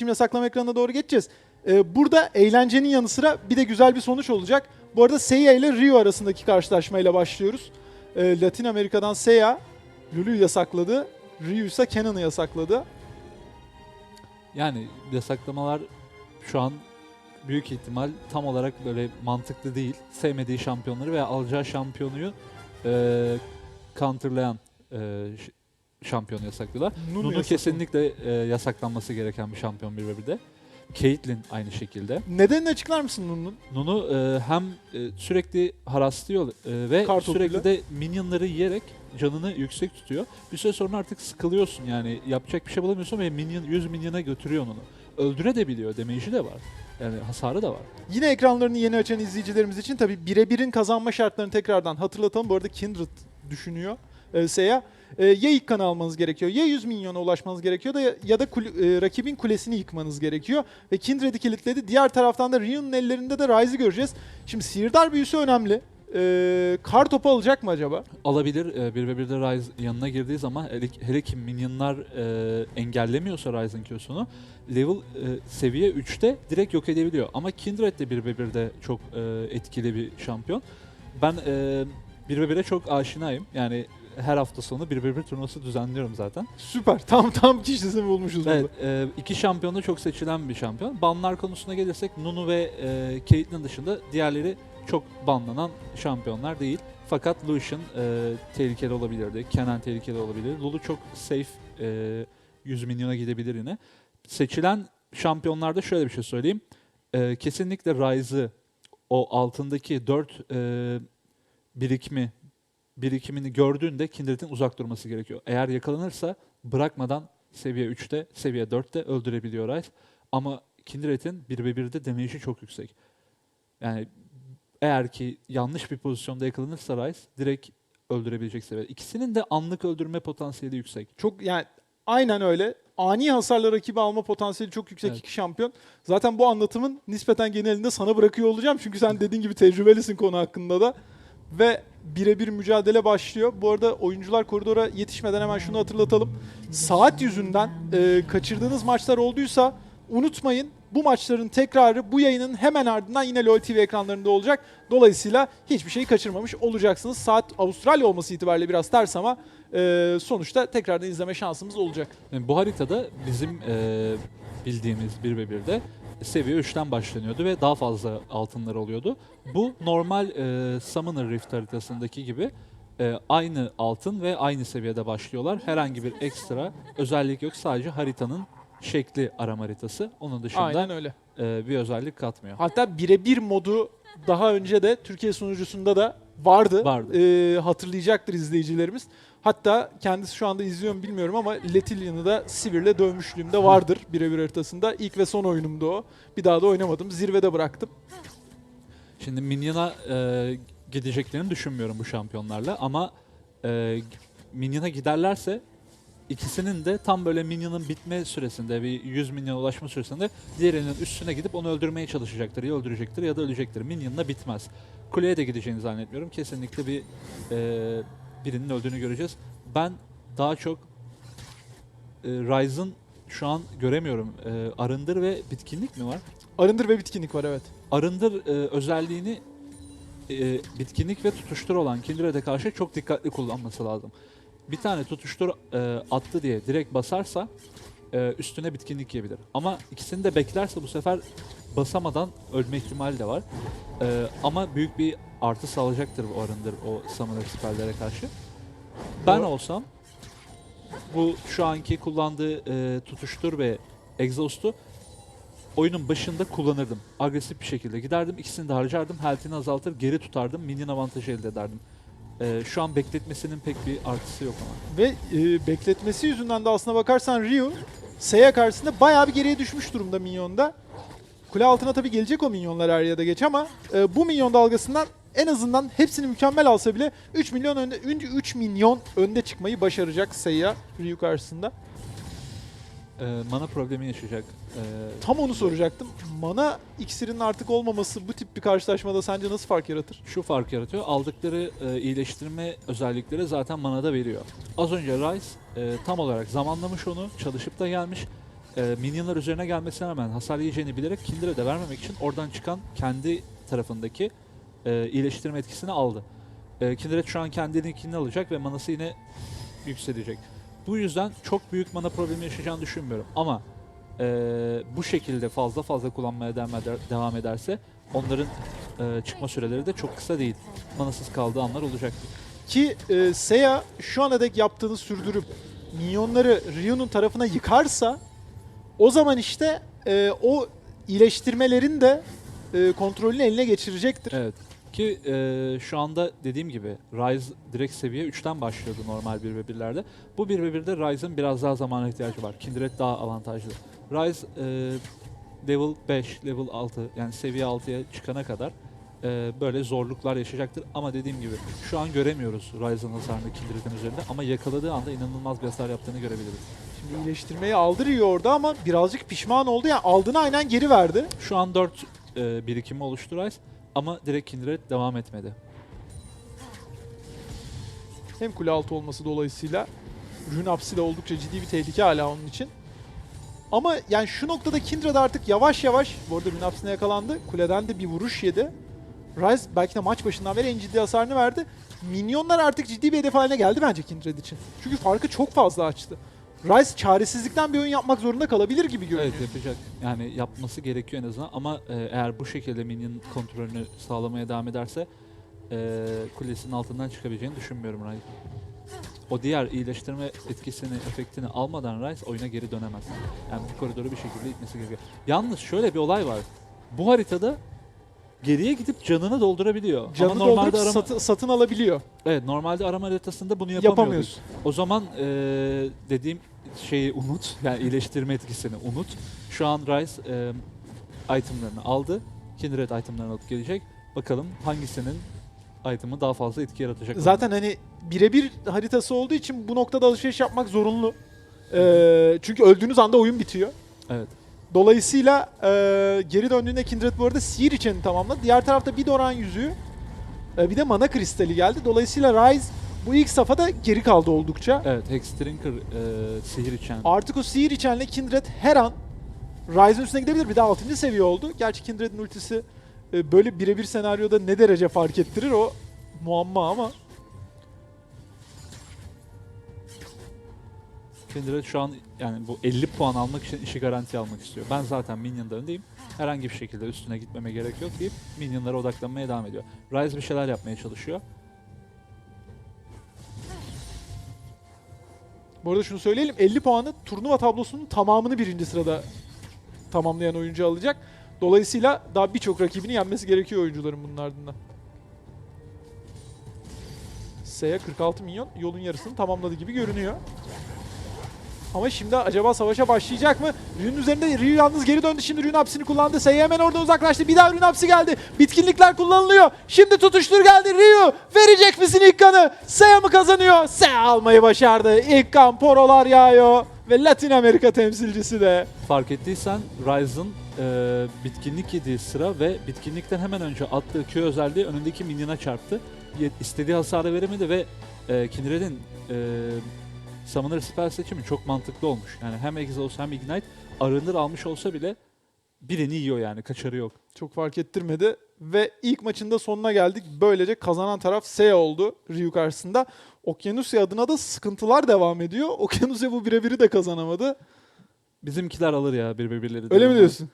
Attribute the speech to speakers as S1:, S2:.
S1: Şimdi yasaklama ekranına doğru geçeceğiz. Ee, burada eğlencenin yanı sıra bir de güzel bir sonuç olacak. Bu arada Seiya ile Rio arasındaki karşılaşmayla başlıyoruz. Ee, Latin Amerika'dan Seiya Lulu'yu yasakladı. Ryu ise Kenan'ı yasakladı.
S2: Yani yasaklamalar şu an büyük ihtimal tam olarak böyle mantıklı değil. Sevmediği şampiyonları veya alacağı şampiyonuyu e, counterlayan e, şampiyonu yasaklıyorlar.
S1: Nunu
S2: Nunu kesinlikle e, yasaklanması gereken bir şampiyon bir ve bir de. Caitlyn aynı şekilde.
S1: Nedenini açıklar mısın Nunu'nun?
S2: Nunu e, hem e, sürekli haraslıyor e, ve
S1: Kar topuyla.
S2: sürekli de minyonları yiyerek canını yüksek tutuyor. Bir süre sonra artık sıkılıyorsun yani yapacak bir şey bulamıyorsun ve minyon 100 minyona götürüyor onu. Öldüre de biliyor, damage'i de var. Yani hasarı da var.
S1: Yine ekranlarını yeni açan izleyicilerimiz için tabii birebirin kazanma şartlarını tekrardan hatırlatalım. Bu arada Kindred düşünüyor e, Seiya. E, ya ilk kanı almanız gerekiyor, ya 100 milyona ulaşmanız gerekiyor da ya, da kul- e, rakibin kulesini yıkmanız gerekiyor. Ve Kindred'i kilitledi. Diğer taraftan da Ryu'nun ellerinde de Ryze'ı göreceğiz. Şimdi sihirdar büyüsü önemli. E, kar topu alacak mı acaba?
S2: Alabilir. E, bir ve bir de Ryze yanına girdiği zaman hele, hele ki minyonlar e, engellemiyorsa Ryze'ın Q'sunu level e, seviye 3'te direkt yok edebiliyor. Ama Kindred de bir ve bir de çok e, etkili bir şampiyon. Ben e, bir ve bire çok aşinayım. Yani her hafta sonu bir ve bir turnuvası düzenliyorum zaten.
S1: Süper. Tam tam kişisini bulmuşuz
S2: Evet, e, iki şampiyon da çok seçilen bir şampiyon. Banlar konusuna gelirsek Nunu ve e, Caitlyn dışında diğerleri çok banlanan şampiyonlar değil. Fakat Lucian e, tehlikeli olabilirdi. Kenan tehlikeli olabilir. Lulu çok safe e, 100 milyona gidebilir yine. Seçilen şampiyonlarda şöyle bir şey söyleyeyim. E, kesinlikle Ryze'ı o altındaki 4 e, birikimi birikimini gördüğünde Kindred'in uzak durması gerekiyor. Eğer yakalanırsa bırakmadan seviye 3'te, seviye 4'te öldürebiliyor Ryze. Ama Kindred'in 1 ve 1'de damage'i çok yüksek. Yani eğer ki yanlış bir pozisyonda yakalanırsa Ryze direkt öldürebilecek seviye. İkisinin de anlık öldürme potansiyeli yüksek.
S1: Çok yani aynen öyle. Ani hasarla rakibi alma potansiyeli çok yüksek
S2: Evet.
S1: iki şampiyon. Zaten bu anlatımın nispeten genelinde sana bırakıyor olacağım. Çünkü sen dediğin gibi tecrübelisin konu hakkında da. Ve birebir mücadele başlıyor. Bu arada oyuncular koridora yetişmeden hemen şunu hatırlatalım. Saat yüzünden e, kaçırdığınız maçlar olduysa unutmayın. Bu maçların tekrarı bu yayının hemen ardından yine LoL TV ekranlarında olacak. Dolayısıyla hiçbir şeyi kaçırmamış olacaksınız. Saat Avustralya olması itibariyle biraz ters ama e, sonuçta tekrardan izleme şansımız olacak.
S2: Yani bu haritada bizim e, bildiğimiz 1 ve 1'de seviye 3'ten başlanıyordu ve daha fazla altınlar oluyordu. Bu normal e, Summoner Rift haritasındaki gibi e, aynı altın ve aynı seviyede başlıyorlar. Herhangi bir ekstra özellik yok. Sadece haritanın şekli arama haritası. Onun dışında
S1: Aynen öyle.
S2: e, bir özellik katmıyor.
S1: Hatta birebir modu daha önce de Türkiye sunucusunda da vardı.
S2: Vardı.
S1: Ee, hatırlayacaktır izleyicilerimiz. Hatta kendisi şu anda izliyor mu bilmiyorum ama Letillian'ı da Sivir'le dövmüşlüğümde vardır birebir haritasında. İlk ve son oyunumdu o. Bir daha da oynamadım. Zirvede bıraktım.
S2: Şimdi Minyon'a e, gideceklerini düşünmüyorum bu şampiyonlarla ama e, Minyon'a giderlerse ikisinin de tam böyle Minyon'un bitme süresinde bir 100 Minyon'a ulaşma süresinde diğerinin üstüne gidip onu öldürmeye çalışacaktır. Ya öldürecektir ya da ölecektir. Minyon'la bitmez. Kuleye de gideceğini zannetmiyorum. Kesinlikle bir e, birinin öldüğünü göreceğiz. Ben daha çok e, Ryze'ın şu an göremiyorum. E, arındır ve bitkinlik mi var?
S1: Arındır ve bitkinlik var evet.
S2: arındır e, özelliğini e, bitkinlik ve tutuştur olan Kindred'e karşı çok dikkatli kullanması lazım. Bir tane tutuştur e, attı diye direkt basarsa e, üstüne bitkinlik yiyebilir. Ama ikisini de beklerse bu sefer basamadan ölme ihtimali de var. E, ama büyük bir artı sağlayacaktır bu arındır o summoner spell'lere karşı. Ben olsam bu şu anki kullandığı e, tutuştur ve exhaust'u oyunun başında kullanırdım. Agresif bir şekilde giderdim. ikisini de harcardım. Health'ini azaltır, geri tutardım. Minion avantajı elde ederdim. Ee, şu an bekletmesinin pek bir artısı yok ama.
S1: Ve e, bekletmesi yüzünden de aslına bakarsan Ryu Seiya karşısında bayağı bir geriye düşmüş durumda minyonda. Kule altına tabii gelecek o minyonlar er ya da geç ama e, bu minyon dalgasından en azından hepsini mükemmel alsa bile 3 milyon önde 3 milyon önde çıkmayı başaracak Seiya Ryu karşısında.
S2: Ee, mana problemi yaşayacak. Ee,
S1: Tam onu soracaktım. Mana iksirinin artık olmaması bu tip bir karşılaşmada sence nasıl fark yaratır?
S2: şu fark yaratıyor. Aldıkları e, iyileştirme özellikleri zaten manada veriyor. Az önce Rice e, tam olarak zamanlamış onu. Çalışıp da gelmiş. e, minyonlar üzerine gelmesine rağmen hasar yiyeceğini bilerek Kindred'e vermemek için oradan çıkan kendi tarafındaki e, iyileştirme etkisini aldı. E, Kindred şu an kendininkini alacak ve manası yine yükselecek. Bu yüzden çok büyük mana problemi yaşayacağını düşünmüyorum. Ama e, bu şekilde fazla fazla kullanmaya devam, eder, devam ederse onların e, çıkma süreleri de çok kısa değil. Manasız kaldığı anlar olacaktır.
S1: Ki e, Seiya şu ana dek yaptığını sürdürüp minyonları Ryu'nun tarafına yıkarsa o zaman işte e, o iyileştirmelerin de e, kontrolünü eline geçirecektir.
S2: Evet. Ki e, şu anda dediğim gibi Ryze direkt seviye 3'ten başlıyordu normal 1 ve 1'lerde. Bu 1 ve 1'de Ryze'ın biraz daha zamana ihtiyacı var. Kindred daha avantajlı. Ryze e, level 5, level 6 yani seviye 6'ya çıkana kadar e, böyle zorluklar yaşayacaktır. Ama dediğim gibi şu an göremiyoruz Ryze'ın hasarını Kindred'in üzerinde ama yakaladığı anda inanılmaz bir hasar yaptığını görebiliriz.
S1: Şimdi iyileştirmeyi aldı Ryu orada ama birazcık pişman oldu. Yani aldığını aynen geri verdi.
S2: Şu an 4 e, birikimi oluştu Ryze ama direkt Kindred devam etmedi.
S1: Hem kule altı olması dolayısıyla Rune Apsi de oldukça ciddi bir tehlike hala onun için. Ama yani şu noktada Kindred artık yavaş yavaş, bu arada Rune Apsi'ne yakalandı. Kuleden de bir vuruş yedi. Ryze belki de maç başından beri en ciddi hasarını verdi. Minyonlar artık ciddi bir hedef haline geldi bence Kindred için. Çünkü farkı çok fazla açtı. Ryze çaresizlikten bir oyun yapmak zorunda kalabilir gibi görünüyor.
S2: Evet yapacak. Yani yapması gerekiyor en azından ama e, eğer bu şekilde minyon kontrolünü sağlamaya devam ederse e, kulesinin altından çıkabileceğini düşünmüyorum Ryze. O diğer iyileştirme etkisini, efektini almadan Ryze oyuna geri dönemez. Yani bu koridoru bir şekilde itmesi gerekiyor. Yalnız şöyle bir olay var. Bu haritada geriye gidip canını doldurabiliyor.
S1: Canı
S2: ama normalde
S1: doldurup
S2: arama,
S1: satı- satın alabiliyor.
S2: evet, normalde arama haritasında bunu yapamıyorduk.
S1: Yapamıyorsun.
S2: O zaman eee, dediğim şeyi unut. Yani iyileştirme etkisini unut. Şu an Rice eee, itemlarını aldı. Kindred itemlarını alıp gelecek. Bakalım hangisinin item'ı daha fazla etki yaratacak.
S1: Zaten hani birebir haritası olduğu için bu noktada alışveriş yapmak zorunlu. Ee, çünkü öldüğünüz anda oyun bitiyor.
S2: Evet.
S1: Dolayısıyla e, geri döndüğünde Kindred bu arada Seer için tamamladı. Diğer tarafta bir Doran yüzüğü e, bir de mana kristali geldi. Dolayısıyla Ryze bu ilk safhada geri kaldı oldukça.
S2: Evet, Hexdrinker eee sihir içen.
S1: Artık o Seer içenle Kindred her an Ryze'ın üstüne gidebilir. Bir de 6. seviye oldu. Gerçi Kindred'in ultisi e, böyle birebir senaryoda ne derece fark ettirir o muamma ama.
S2: Kindred şu an yani bu 50 puan almak için işi garantiye almak istiyor. Ben zaten minyonda öndeyim. Herhangi bir şekilde üstüne gitmeme gerek yok deyip minyonlara odaklanmaya devam ediyor. Ryze bir şeyler yapmaya çalışıyor.
S1: Bu arada şunu söyleyelim 50 puanı turnuva tablosunun tamamını birinci sırada tamamlayan oyuncu alacak. Dolayısıyla daha birçok rakibini yenmesi gerekiyor oyuncuların bunun ardından. Seiya 46 milyon yolun yarısını tamamladı gibi görünüyor. Ama şimdi acaba savaşa başlayacak mı? Ryu'nun üzerinde Ryu yalnız geri döndü. Şimdi Ryu'nun hapsini kullandı. Seiya hemen oradan uzaklaştı. Bir daha Ryu'nun hapsi geldi. Bitkinlikler kullanılıyor. Şimdi tutuştur geldi. Ryu verecek misin ilk kanı? Seiya mı kazanıyor? Seiya almayı başardı. İlk kan porolar yağıyor. Ve Latin Amerika temsilcisi de.
S2: Fark ettiysen Ryze'ın e, bitkinlik yediği sıra ve bitkinlikten hemen önce attığı Q özelliği önündeki minyona çarptı. İstediği hasarı veremedi ve e, Kindred'in e, Summoner spell seçimi çok mantıklı olmuş. Yani hem Exhaust hem Ignite arınır almış olsa bile birini yiyor yani kaçarı yok.
S1: Çok fark ettirmedi. Ve ilk maçında sonuna geldik. Böylece kazanan taraf Seiya oldu Ryu karşısında. Okyanusya adına da sıkıntılar devam ediyor. Okyanusya bu birebiri de kazanamadı.
S2: Bizimkiler alır ya birbirleri.
S1: Öyle mi diyorsun?